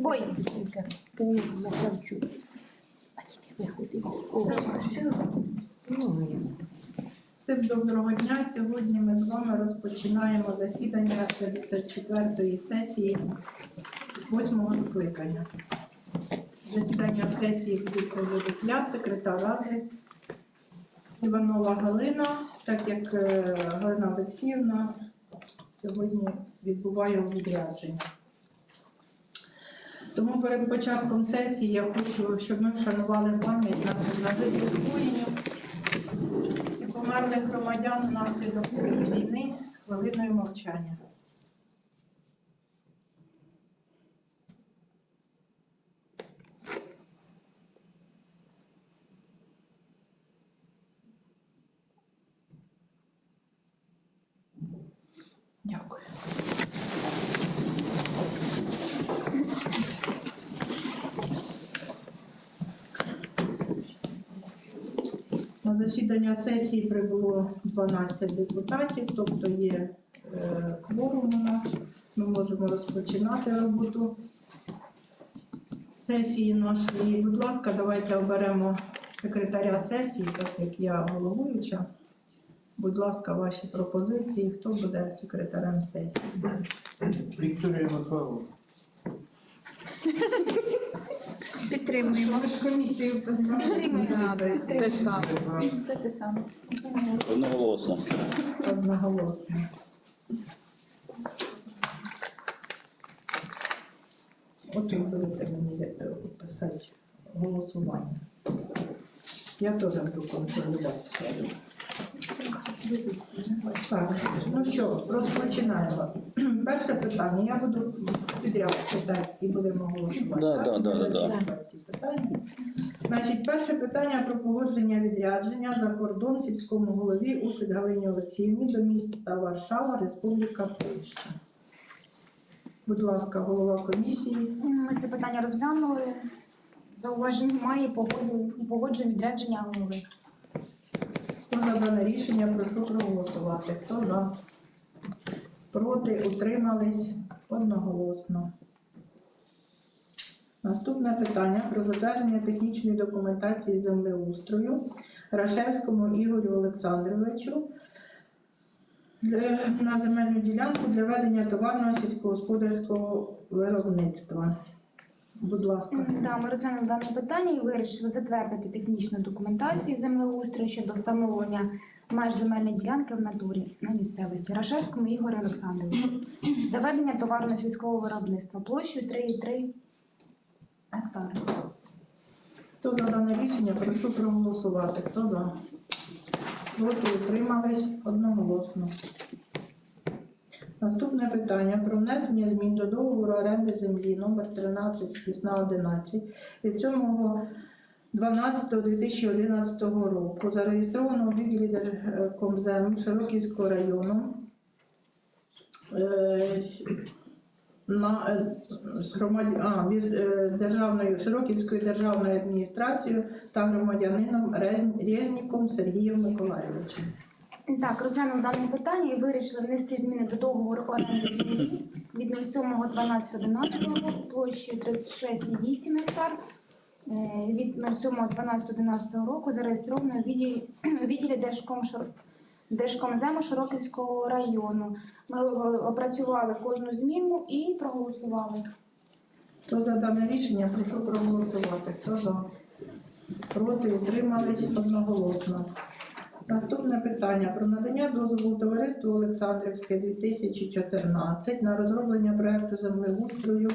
Бой. О, Захарчук. А тільки я. Всім доброго дня. Сьогодні ми з вами розпочинаємо засідання 54-ї сесії 8-го скликання. Засідання сесії будуть проводити я, секретар ради Іванова Галина, так як е, Галина Олексіївна сьогодні відбуває відрядження. Тому перед початком сесії я хочу, щоб ми вшанували пам'ять наших загиблих воїнів і померлих громадян внаслідок цієї війни хвилиною мовчання. Дякую. На засідання сесії прибуло 12 депутатів, тобто є е, кворум у нас. Ми можемо розпочинати роботу сесії нашої. Будь ласка, давайте оберемо секретаря сесії, так як я головуюча. Будь ласка, ваші пропозиції. Хто буде секретарем сесії? Вікторія Михайловна. Підтримуємо. комісію Підтримуємо. Те саме. Це те саме. Одноголосно. Одноголосно. От ви будете мені е, писати голосування. Я теж буду контролювати себе. Так, ну що, розпочинаємо. Перше питання. Я буду підряд читати і будемо голосувати. Да, так? да, да, да, да. Всі питання. Значить, перше питання про погодження відрядження за кордон сільському голові Усик Галині Олексіївні до міста Варшава, Республіка Польща. Будь ласка, голова комісії. Ми це питання розглянули. Зауважень немає, погоджую, погоджую відрядження голови. Хто за дане рішення, прошу проголосувати. Хто за? Проти, утримались одноголосно. Наступне питання про затвердження технічної документації землеустрою Рашевському Ігорю Олександровичу на земельну ділянку для ведення товарного сільськогосподарського виробництва. Будь ласка. Да, ми розглянули дане питання і вирішили затвердити технічну документацію землеустрою щодо встановлення меж земельної ділянки в натурі на місцевості Рашевському Ігорю Олександровичу для ведення товарно-сільського виробництва площею 3,3 гектари. Хто за дане рішення, прошу проголосувати. Хто за? Проти утримались одноголосно. Наступне питання про внесення змін до договору оренди землі номер 13 спісна 11 від 7.12.2011 року зареєстровано у відділі Держкомзему Широківського району е, на е, а, е, державною Широківською державною адміністрацією та громадянином Резніком Сергієм Миколайовичем. Так, розглянули дане питання і вирішили внести зміни до договору оренди землі від 07.12.11 року площею 36,8 гектар. е, Від 07.12.11 року зареєстровано у відділі, у відділі Держком, Держкомзему Широківського району. Ми е, опрацювали кожну зміну і проголосували. Хто за дане рішення, прошу проголосувати. Хто за? Проти утримались одноголосно. Наступне питання про надання дозволу товариству Олександрівське 2014 на розроблення проекту землеустрою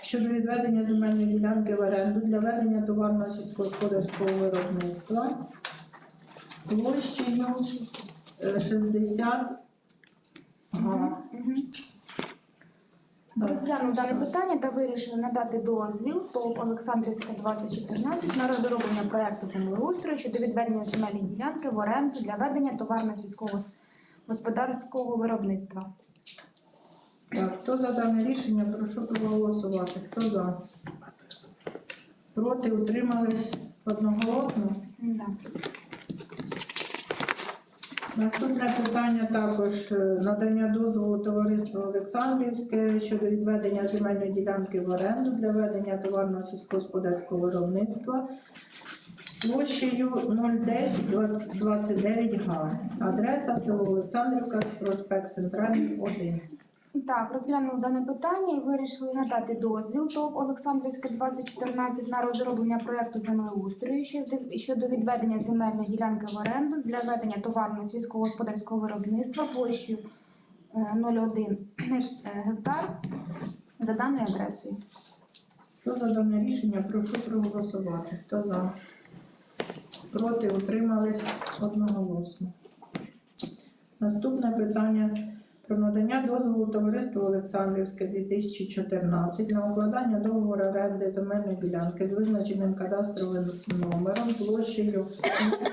щодо відведення земельної ділянки в оренду для ведення товарного сільськогосподарського виробництва площею е, 60 ага. Мгм. Так. Розглянули дане питання та вирішили надати дозвіл ТОВ Олександрівська 2014 на розроблення проекту землеустрою щодо відведення земельної ділянки в оренду для ведення товарно-сільського господарського виробництва. Так, хто за дане рішення, прошу проголосувати. Хто за? Проти утримались одноголосно. Да. Наступне питання також е, надання дозволу товариству Олександрівське щодо відведення земельної ділянки в оренду для ведення товарного сільськогосподарського виробництва площею 010 29 га. Адреса село Олександрівка, проспект Центральний 1. Так, розглянули дане питання і вирішили надати дозвіл ТОВ Олександрівське 2014 на розроблення проекту землеустрою щодо- відведення земельної ділянки в оренду для ведення товарного сільськогосподарського виробництва площею е, 0,1 гектар за даною адресою. Хто за дане рішення, прошу проголосувати. Хто за? Проти утримались одноголосно. Наступне питання про надання дозволу товариству Олександрівське 2014 на укладання договору оренди земельної ділянки з визначеним кадастровим номером площею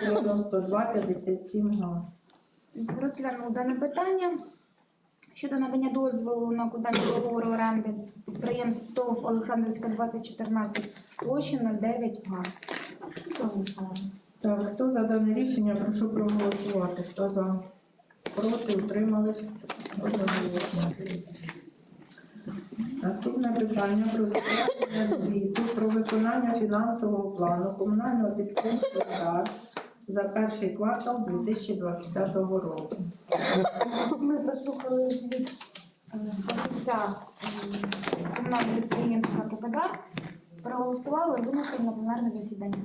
9257 га. Розглянули дане питання щодо надання дозволу на укладання договору оренди підприємств ТОВ Олександрівська 2014 площі 09 га. Так, хто за дане рішення, прошу проголосувати. Хто за? Проти, утримались? Наступне питання про затвердження звіту про виконання фінансового плану комунального підприємства «Дар» за перший квартал 2025 року. Ми прослухали звіт е, фахівця м, комунального підприємства КПДАР, проголосували, винесли на пленарне засідання.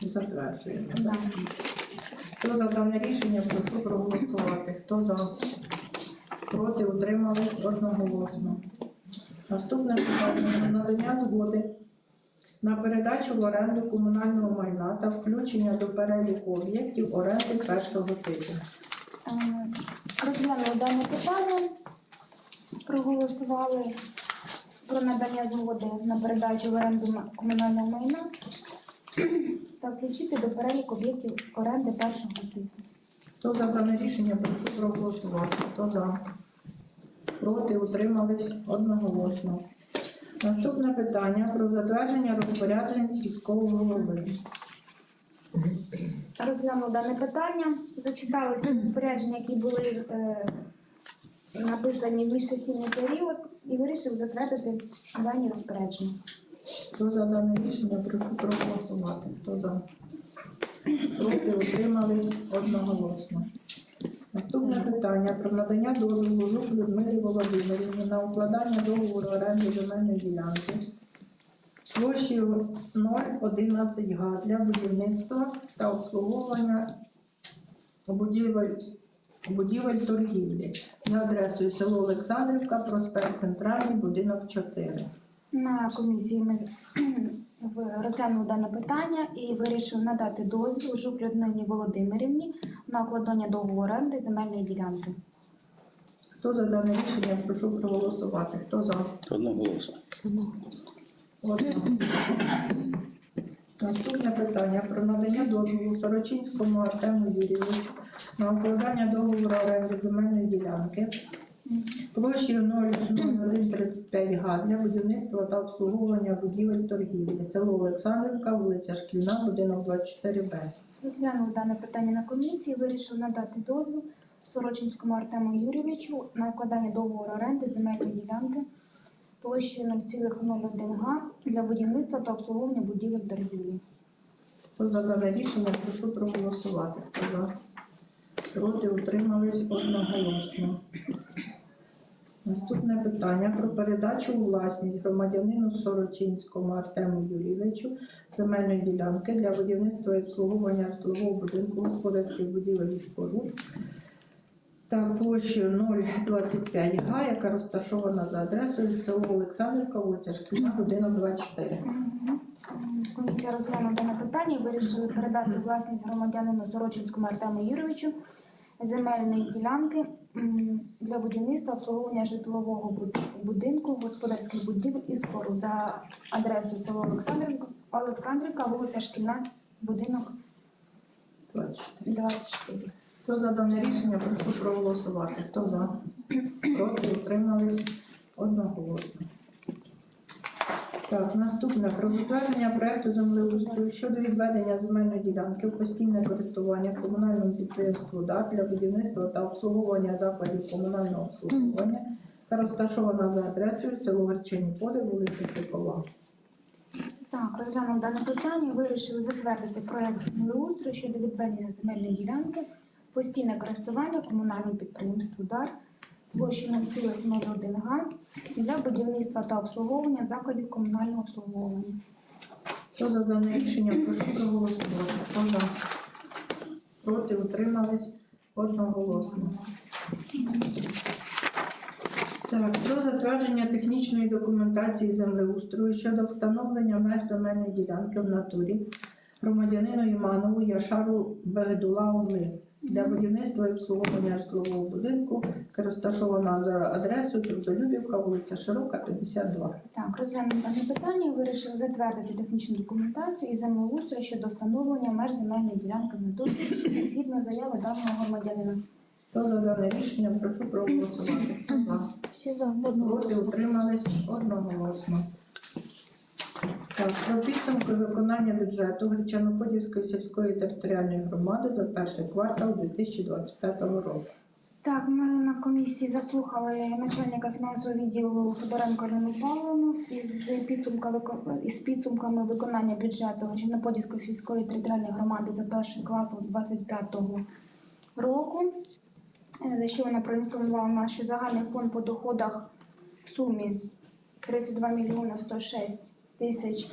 Затверджуємо. Да. Хто за дане рішення, прошу проголосувати. Хто за? Проти утримались одноголосно. Наступне питання надання згоди на передачу в оренду комунального майна та включення до переліку об'єктів оренди першого типу. Е, Розглянули дане питання, проголосували про надання згоди на передачу в оренду комунального майна та включити до переліку об'єктів оренди першого типу. Хто за дане рішення, прошу проголосувати. Хто за? Проти утримались одноголосно. Наступне питання про затвердження розпоряджень сільського голови. Розглянули дане питання, зачитали всі розпорядження, які були е, написані в міжсесійний період, і вирішив затвердити дані розпорядження. Хто за дане рішення, прошу проголосувати. Хто за? Проти утримались одноголосно. Наступне питання про надання дозволу Жук Людмилі Володимирівні на укладання договору оренди земельної ділянки площею 011 га для будівництва та обслуговування будівель, будівель торгівлі за адресою село Олександрівка, проспект Центральний, будинок 4. На комісії ми розглянули дане питання і вирішили надати дозвіл Жук Людмилі Володимирівні на укладання договору оренди земельної ділянки. Хто за дане рішення, прошу проголосувати. Хто за? Одноголосно. Одного. Наступне питання про надання дозволу Сорочинському Артему Юрійовичу на укладання договору оренди земельної ділянки площею 00135 га для будівництва та обслуговування будівель торгівлі. Село Олександрівка, вулиця Шкільна, будинок 24Б. Розглянули дане питання на комісії, вирішили надати дозвіл Сорочинському Артему Юрійовичу на укладання договору оренди земельної ділянки площею 0,01 га для будівництва та обслуговування будівель торгівлі. Хто за дане рішення, прошу проголосувати. Хто за? Проти утримались одноголосно. Наступне питання про передачу у власність громадянину Сорочинському Артему Юрійовичу земельної ділянки для будівництва і обслуговування житлового будинку господарських будівель і споруд та площею 025 га, яка розташована за адресою село Олександрівка, вулиця Шкільна, будинок 24. Комісія розглянула дане питання і вирішили передати власність громадянину Сорочинському Артему Юрійовичу земельної ділянки для будівництва обслуговування житлового будинку, господарських будівель і споруд за адресою село Олександрівка, Олександрівка, вулиця Шкільна, будинок 24. 24. Хто за дане рішення, прошу проголосувати. Хто за? Проти утримались одноголосно. Так, наступне про затвердження проекту землеустрою щодо відведення земельної ділянки в постійне користування комунальному підприємству ДАТ для будівництва та обслуговування закладів комунального обслуговування, яка розташована за адресою село Горчині Поди, вулиця Степова. Так, розглянув дане питання. Вирішили затвердити проект землеустрою щодо відведення земельної ділянки в постійне користування комунальному підприємству ДАР площею 0,01 га для будівництва та обслуговування закладів комунального обслуговування. Хто за дане рішення, прошу проголосувати. Хто за? Проти, утримались одноголосно. Так, про затвердження технічної документації землеустрою щодо встановлення меж земельної ділянки в натурі громадянину Іманову Яшару Бегдула Огли для будівництва і обслуговування житлового будинку, яка розташована за адресою Трудолюбівка, вулиця Широка, 52. Так, розглянув дане питання. Вирішили затвердити технічну документацію і землеустрою щодо встановлення меж земельної ділянки в натурі згідно заяви даного громадянина. Хто за дане рішення, прошу проголосувати. За? Всі за Проти утримались одноголосно. Так, про підсумки виконання бюджету Гречаноподільської сільської територіальної громади за перший квартал 2025 року. Так, ми на комісії заслухали начальника фінансового відділу Федоренко Ірину із підсумками із підсумками виконання бюджету Черноподільської сільської територіальної громади за перший квартал 2025 року. Е, За що вона проінформувала нас, що загальний фонд по доходах в сумі 32 мільйони 106 тисяч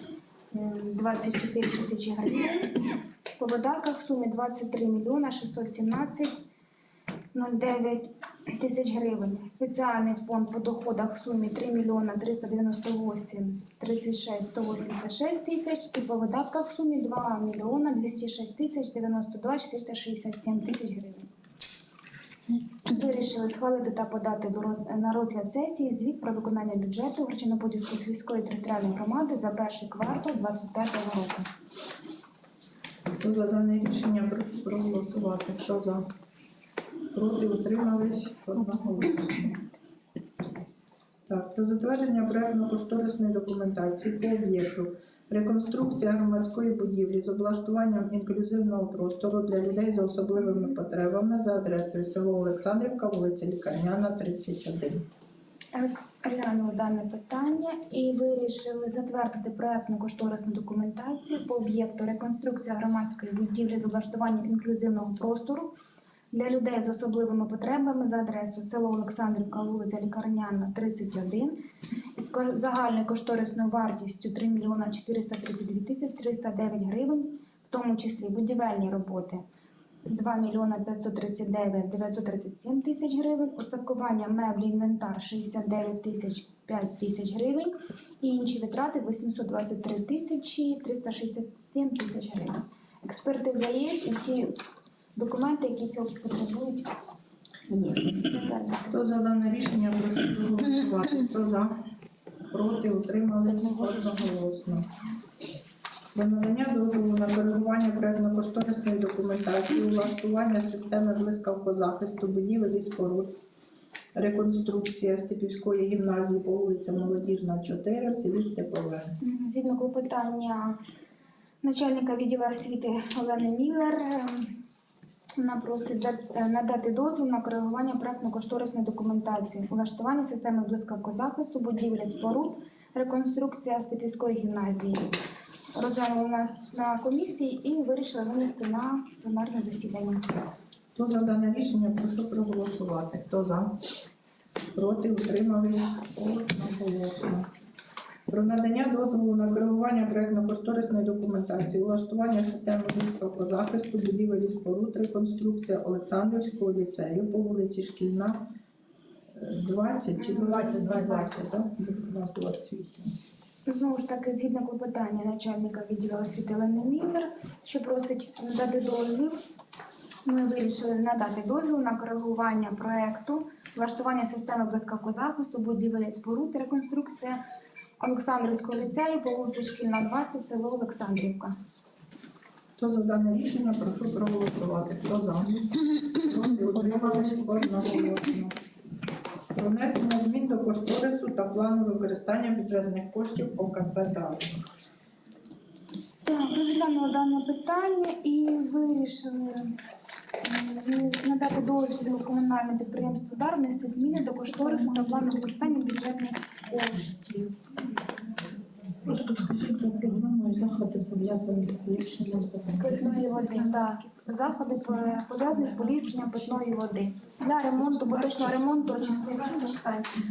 м, 24 тисячі гривень. По видатках в сумі 23 мільйона 617 0,9 тисяч гривень. Спеціальний фонд по доходах в сумі 3 мільйона 398 36 186 тисяч і по видатках в сумі 2 мільйона 206 тисяч 92 467 тисяч гривень. Вирішили схвалити та подати на розгляд сесії звіт про виконання бюджету Гречаноподільської сільської територіальної громади за перший квартал 2025 року. За дане рішення, прошу проголосувати. Хто за? Проти утримались. Так, про затвердження проектно-кошторисної документації по об'єкту. Реконструкція громадської будівлі з облаштуванням інклюзивного простору для людей за особливими потребами за адресою село Олександрівка, вулиця Лікарняна, 31. Розглянули дане питання і вирішили затвердити проектну кошторисну документацію по об'єкту реконструкція громадської будівлі з облаштуванням інклюзивного простору для людей з особливими потребами за адресою село Олександрівка, вулиця Лікарняна, 31 із загальною кошторисною вартістю 3 мільйона 432 тисяч 309 гривень, в тому числі будівельні роботи 2 мільйона 539 937 тисяч гривень, устаткування меблі, інвентар 69 тисяч 5 тисяч гривень і інші витрати 823 тисячі 367 тисяч гривень. Експертиза є і всі документи, які цього потребують. затвердити. Хто за дане рішення, прошу проголосувати. Хто за? Проти утримались одноголосно. Про надання дозволу на коригування проектно-кошторисної документації, влаштування системи блискавкозахисту будівель і споруд, реконструкція Степівської гімназії по вулиці Молодіжна, 4 в селі Степове. Згідно клопотання начальника відділу освіти Олени Міллер, ем, вона просить е, надати дозвіл на коригування проектно-кошторисної документації, влаштування системи блискавкозахисту, будівлі споруд, реконструкція Степівської гімназії. Розглянули нас на комісії і вирішили винести на пленарне засідання. Хто за дане рішення, прошу проголосувати. Хто за? Проти утримались одноголосно. Про надання дозволу на коригування проектно-кошторисної документації, влаштування системи близького захисту, будівель і споруд, реконструкція Олександрівського ліцею по вулиці Шкільна, е, 20 чи 20, 20, так? 28. Знову ж таки, згідно клопотання начальника відділу освіти Олени Міллер, що просить надати дозвіл, ми вирішили надати дозвіл на коригування проекту, влаштування системи близького захисту, будівель і споруд, реконструкція Олександрівського ліцею по вулиці Шкільна, 20, село Олександрівка. Хто за дане рішення, прошу проголосувати. Хто за? Проти утримались одноголосно. Про внесення змін до кошторису та плану використання бюджетних коштів ОКП «Далі». Так, розглянули дане питання і вирішили надати дозвіл комунальному підприємству «Дар» внести зміни до кошторису та плану використання бюджетних коштів. Просто скажіть за програмою заходи пов'язані з поліпшенням Питної води, так. Заходи пов'язані з поліпшенням питної води для ремонту, поточного ремонту очисних станцій.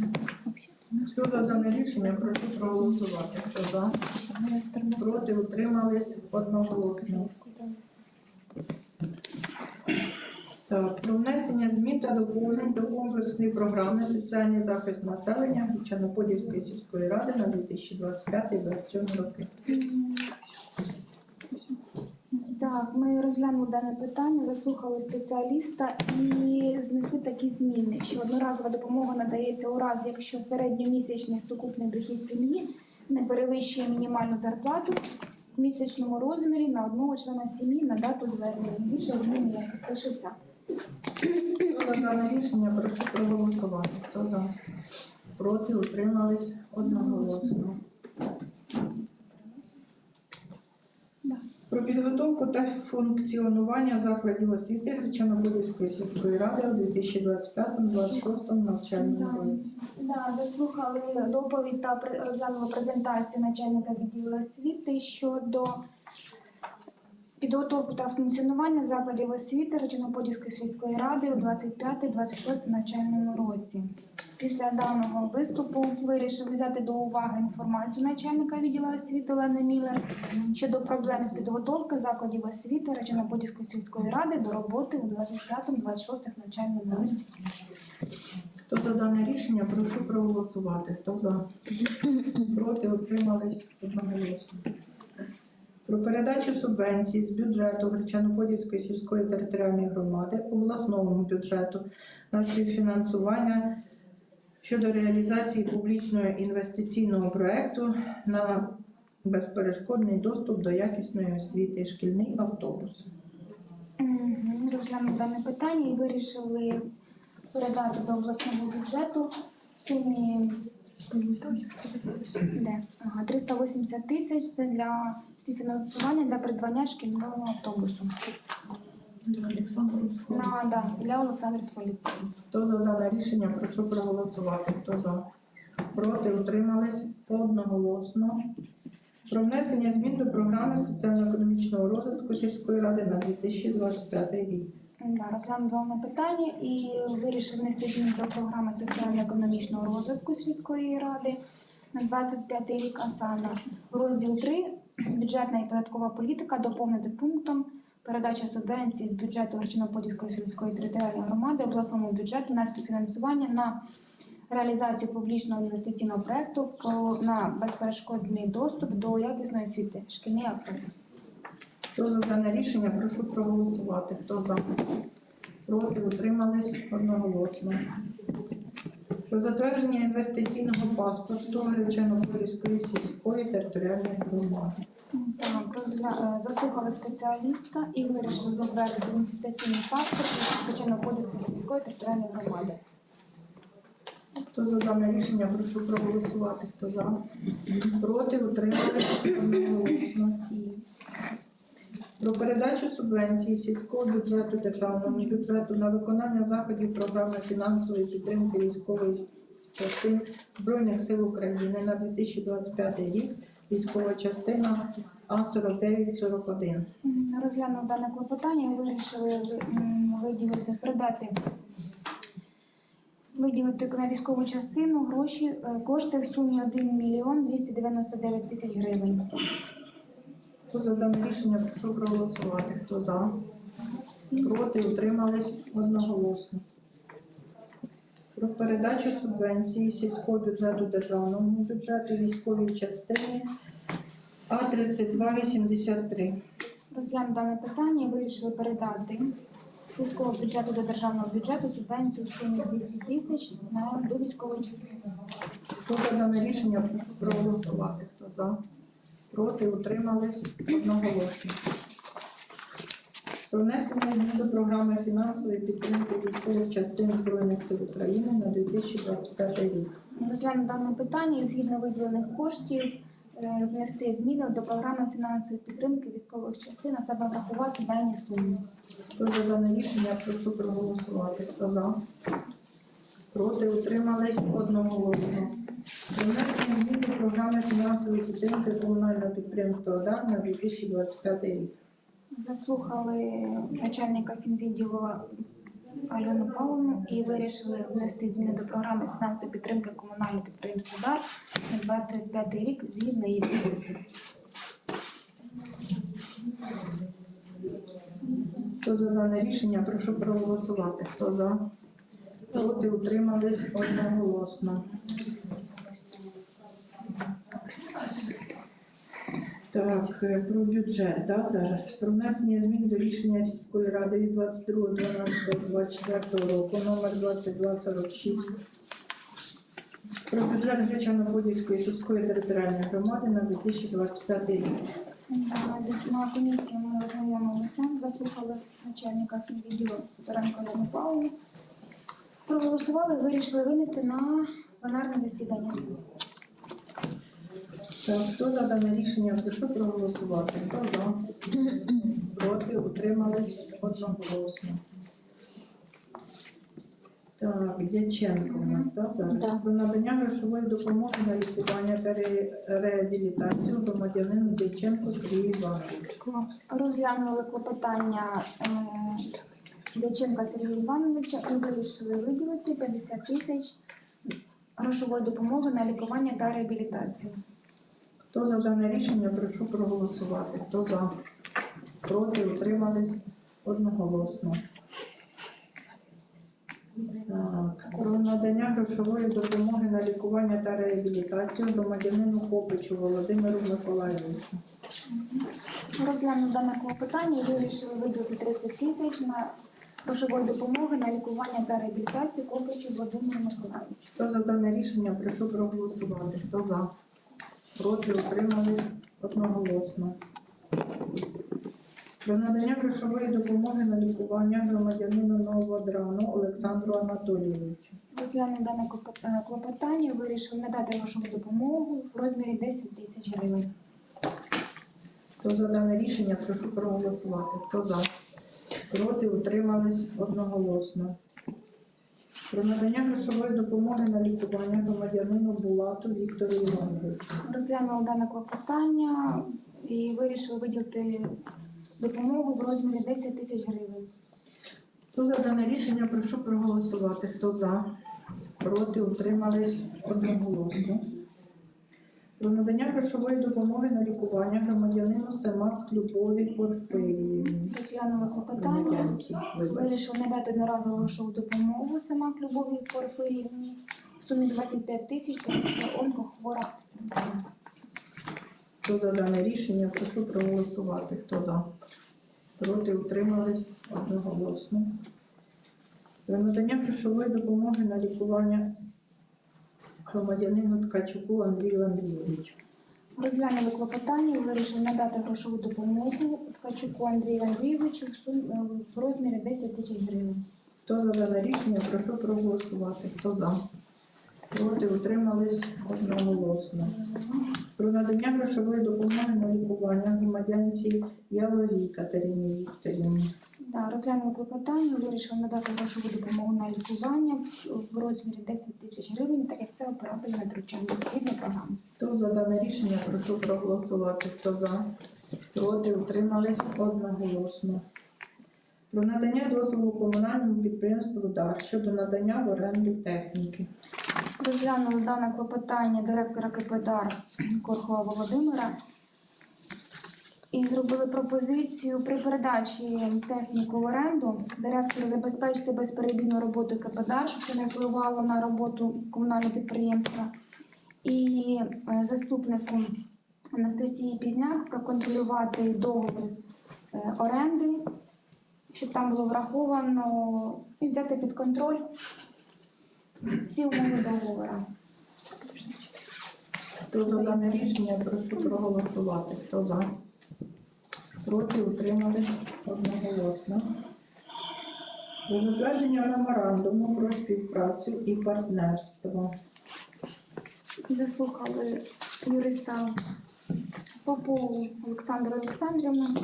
Хто за дане рішення, прошу проголосувати. Хто за? Проти утримались одноголосно. Так, про внесення змін та доповнень до комплексної програми соціальний захист населення Чорноподільської сільської ради на 2025-2027 роки. Так, ми розглянули дане питання, заслухали спеціаліста і внесли такі зміни, що одноразова допомога надається у разі, якщо середньомісячний сукупний дохід сім'ї не перевищує мінімальну зарплату в місячному розмірі на одного члена сім'ї на дату звернення. Більше пишеться. Хто за дане рішення, прошу проголосувати. Хто за? Проти утримались одноголосно. Про підготовку та функціонування закладів освіти Чорнобилівської сільської ради у 2025-2026 навчальному році. Да, заслухали доповідь та розглянули презентацію начальника відділу освіти щодо підготовки та функціонування закладів освіти Речоноподільської сільської ради у 25-26 навчальному році. Після даного виступу вирішив взяти до уваги інформацію начальника відділу освіти Олени Міллер щодо проблем з підготовки закладів освіти Речоноподільської сільської ради до роботи у 25-26 навчальному році. Хто за дане рішення, прошу проголосувати. Хто за? Проти утримались одноголосно. Про передачу субвенцій з бюджету Гречаноподільської сільської територіальної громади обласному бюджету на співфінансування щодо реалізації публічного інвестиційного проекту на безперешкодний доступ до якісної освіти, шкільний автобус. Розглянув дане питання і вирішили передати до обласного бюджету в сумі де? 380 тисяч. Це для співфінансування для придбання шкільного автобусу. На, да, для Олександрівського ліцею. Хто за дане рішення, прошу проголосувати. Хто за? Проти утримались одноголосно. Про внесення змін до програми соціально-економічного розвитку сільської ради на 2025 рік. Да, розглянув дане питання і вирішив внести зміни до програми соціально-економічного розвитку сільської ради на 25 рік, а саме розділ 3 бюджетна і податкова політика доповнити пунктом передача субвенцій з бюджету Гречиноподільської сільської територіальної громади обласному бюджету на співфінансування на реалізацію публічного інвестиційного проекту на безперешкодний доступ до якісної освіти шкільний автобус. Хто за дане рішення, прошу проголосувати. Хто за? Проти утримались одноголосно. Про затвердження інвестиційного паспорту Гречанопольської сільської територіальної громади. Так, розгля- е, заслухали спеціаліста і вирішили затвердити інвестиційний паспорт Качано-Подільської сільської територіальної громади. Хто за дане рішення, прошу проголосувати. Хто за? Проти утримались одноголосно. Про передачу субвенції сільського бюджету державному бюджету на виконання заходів програми фінансової підтримки військових частин Збройних сил України на 2025 рік. Військова частина А4941. М, Розглянув дане клопотання вирішили виділити, придати виділити на військову частину гроші, е, кошти в сумі 1 мільйон 299 тисяч гривень. Хто за дане рішення, прошу проголосувати. Хто за? Проти утримались одноголосно. Про передачу субвенції сільського бюджету державному бюджету військовій частині А3283. Розглянув дане питання і вирішили передати сільського бюджету до державного бюджету субвенцію в сумі 200 тисяч на до військової частини. Хто за дане рішення, прошу проголосувати. Хто за? Проти утримались одноголосно. Про внесення змін до програми фінансової підтримки військових частин Збройних сил України на 2025 рік. Розглянути дане питання і згідно виділених коштів е, внести зміни до програми фінансової підтримки військових частин, а саме врахувати дані суми. Хто за дане рішення, прошу проголосувати. Хто за? Проти утримались одноголосно. Внесення змін до програми фінансової підтримки комунального підприємства «Одарна» на 2025 рік. Заслухали начальника фінвідділу Альону Павловну і вирішили внести зміни до програми фінансової підтримки комунального підприємства ДАР на 25 рік згідно її звіту. Хто за дане рішення, прошу проголосувати. Хто за? Проти утримались одноголосно. Так, е, про бюджет, да, зараз. Про внесення змін до рішення сільської ради від 22.12.24 року, номер 2246. Про бюджет Гречано-Подільської сільської територіальної громади на 2025 рік. На комісії ми ознайомилися, заслухали начальника фінвідділу Таранко Альону Павловну. Проголосували, вирішили винести на пленарне засідання. Так, хто за дане рішення, прошу проголосувати. Хто за? Проти, утримались одноголосно. Так, Дяченко у нас, так, зараз? Да. Про надання грошової допомоги на лікування та ре- реабілітацію громадянину Дяченко Сергію Івановичу. Розглянули клопотання е, Дяченка Сергія Івановича і вирішили виділити 50 тисяч грошової допомоги на лікування та реабілітацію. Хто за дане рішення, прошу проголосувати. Хто за? Проти, утримались одноголосно. Так, про надання грошової допомоги на лікування та реабілітацію громадянину Копичу Володимиру Миколайовичу. Розглянули дане клопотання і вирішили виділити 30 тисяч на грошової допомоги на лікування та реабілітацію Копичу Володимиру Миколаївичу. Хто за дане рішення, прошу проголосувати. Хто за? Проти, утримались одноголосно. Про надання грошової допомоги на лікування громадянину Новодрану Олександру Анатолійовичу. Розглянули дане е, клопотання, вирішили надати грошову допомогу в розмірі 10 тисяч гривень. Хто за дане рішення, прошу проголосувати. Хто за? Проти, утримались одноголосно. Про надання грошової допомоги на лікування громадянину Булату Віктору Івановичу. Розглянули дане клопотання і вирішили виділити допомогу в розмірі 10 тисяч гривень. Хто за дане рішення, прошу проголосувати. Хто за? Проти, утримались одноголосно. Про надання грошової допомоги на лікування громадянину Семак Любові Порфиріївні. Розглянули клопотання, вирішили надати одноразову грошову допомогу сама Любові Порфирівні в сумі 25 тисяч та онкохвора. Хто за дане рішення, прошу проголосувати. Хто за? Проти утримались одноголосно. Про надання грошової допомоги на лікування громадянину Ткачуку Андрію Андрійовичу. Розглянули клопотання і вирішили надати грошову допомогу Ткачуку Андрію Андрійовичу в, сум... е, в розмірі 10 тисяч гривень. Хто за дане рішення, прошу проголосувати. Хто за? Проти утримались одноголосно. Про надання грошової допомоги на лікування громадянці Яловій Катерині Вікторівні. Да, розглянули клопотання, вирішили надати грошову допомогу на лікування в- розмірі 10 тисяч гривень, так як це оперативне втручання згідно програми. Хто за дане рішення, прошу проголосувати. Хто за? Проти утримались одноголосно. Про надання дозволу комунальному підприємству ДАР щодо надання в оренду техніки. Розглянули дане клопотання директора КПДАР Корхова Володимира і зробили пропозицію при передачі техніки в оренду директору забезпечити безперебійну роботу КПДАР, щоб це не впливало на роботу комунального підприємства. І е, заступнику Анастасії Пізняк проконтролювати договір е, оренди, щоб там було враховано і взяти під контроль всі умови договору. Хто за дане рішення, прошу проголосувати. Хто за? Проти утримались одноголосно. Про затвердження меморандуму про співпрацю і партнерство. Заслухали юриста Попову Олександру Олександрівну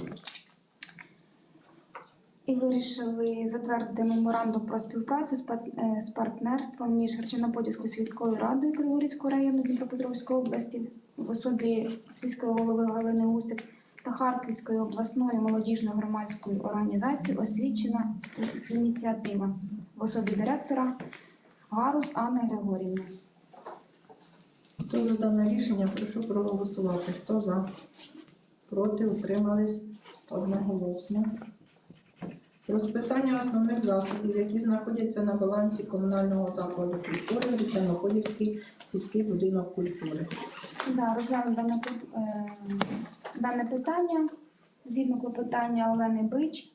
і вирішили затвердити меморандум про співпрацю з е, партнерством між Харчиноподільською сільською радою Криворізького району Дніпропетровської області в особі сільської голови Галини Усик та Харківською обласною молодіжною громадською організацією освічена ініціатива в особі директора Гарус Анни Григорівни. Хто за дане рішення, прошу проголосувати. Хто за? Проти утримались одноголосно. Про списання основних засобів, які знаходяться на балансі комунального закладу культури Річаноходівський сільський будинок культури. Да, розглянув дане, е, дане питання згідно клопотання Олени Бич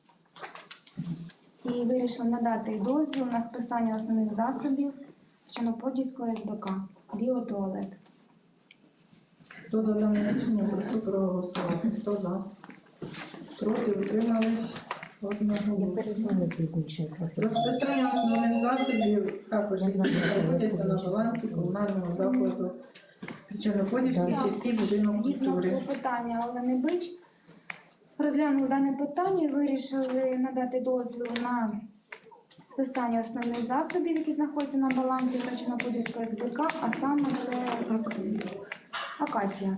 і вирішили надати дозвіл на списання основних засобів Чорноподільського СБК біотуалет. Хто за дане рішення, прошу проголосувати. Хто за? Проти утримались перезвоню пізніше. Списання основних засобів також знаходяться на балансі комунального закладу Чорноподільський сільський будинок культури. клопотання Олени Бич розглянули дане питання і вирішили надати дозвіл на списання основних засобів, які знаходяться на балансі Чорноподільського СБК, а саме це акація.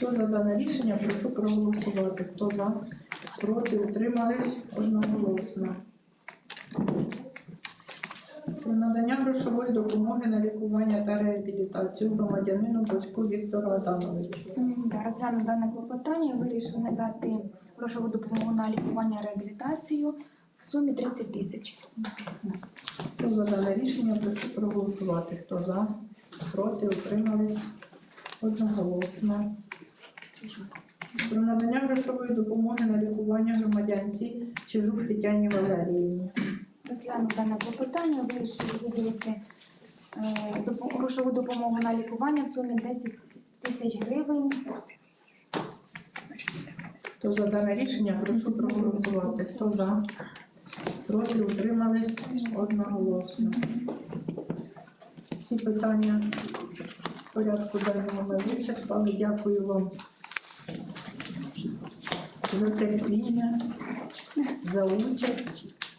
Хто за дане рішення, прошу проголосувати. Хто за? Проти утримались одноголосно. Про надання грошової допомоги на лікування та реабілітацію громадянину Боську Віктору Адамовичу. Да, Розглянув дане клопотання, вирішили надати грошову допомогу на лікування і реабілітацію в сумі 30 тисяч. Хто за дане рішення, прошу проголосувати. Хто за? Проти утримались одноголосно. Про надання грошової допомоги на лікування громадянці Чижук Тетяні Валеріївні. Розглянув дане клопотання, вирішили виділити е, допо- грошову допомогу на лікування в сумі 10 тисяч гривень. Хто за дане рішення, прошу проголосувати. Хто за? Проти утримались одноголосно. Всі питання порядку денного ми вичерпали. Дякую вам за терпіння, за участь.